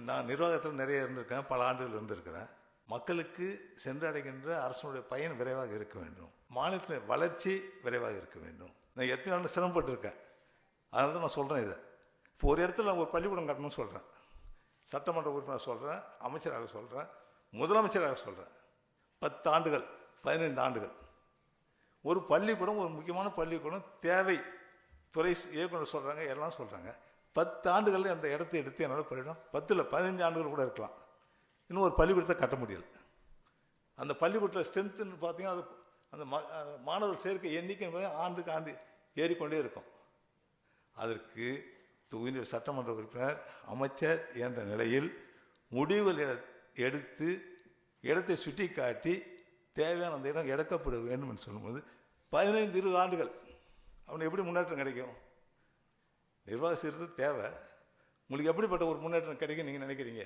நான் நிர்வாகத்தில் நிறைய இருந்திருக்கேன் பல ஆண்டுகள் இருந்திருக்கிறேன். மக்களுக்கு சென்றடைகின்ற அரசனுடைய பயன் விரைவாக இருக்க வேண்டும். மாநிலத்தின் வளர்ச்சி விரைவாக இருக்க வேண்டும். நான் எத்தனை ஆண்டு சிரமப்பட்டிருக்கேன். அதனால தான் நான் சொல்கிறேன் இதை. இப்போ ஒரு இடத்துல நான் ஒரு பள்ளிக்கூடம் கட்டணும்னு சொல்கிறேன் சட்டமன்ற உறுப்பினர் சொல்கிறேன் அமைச்சராக சொல்கிறேன் முதலமைச்சராக சொல்கிறேன் பத்து ஆண்டுகள் பதினைந்து ஆண்டுகள். ஒரு பள்ளிக்கூடம் ஒரு முக்கியமான பள்ளிக்கூடம் தேவை துறை இயக்குனர் சொல்கிறாங்க எல்லாம் சொல்கிறாங்க பத்து ஆண்டுகளில் அந்த இடத்தை எடுத்து என்னால் பண்ணிடும் பத்தில் பதினஞ்சு ஆண்டுகள் கூட இருக்கலாம். இன்னும் ஒரு பள்ளிக்கூடத்தை கட்ட முடியல. அந்த பள்ளிக்கூடத்தில் ஸ்ட்ரென்த்துன்னு பார்த்தீங்கன்னா அது அந்த மா- மாணவர் சேர்க்கை எண்ணிக்கை என்பது ஆண்டுக்கு ஆண்டு ஏறிக்கொண்டே இருக்கும். அதற்கு தூய்மை சட்டமன்ற உறுப்பினர் அமைச்சர் என்ற நிலையில் முடிவுகள் எடுத்து இடத்தை சுட்டி காட்டி தேவையான அந்த இடம் எடுக்கப்பட வேண்டும் என்று சொல்லும்போது பதினைந்து இருபது ஆண்டுகள். அவனுக்கு எப்படி முன்னேற்றம் கிடைக்கும்? நிர்வாக சீர்திருத்தம் தேவை. உங்களுக்கு எப்படிப்பட்ட ஒரு முன்னேற்றம் கிடைக்கும் நீங்கள் நினைக்கிறீங்க?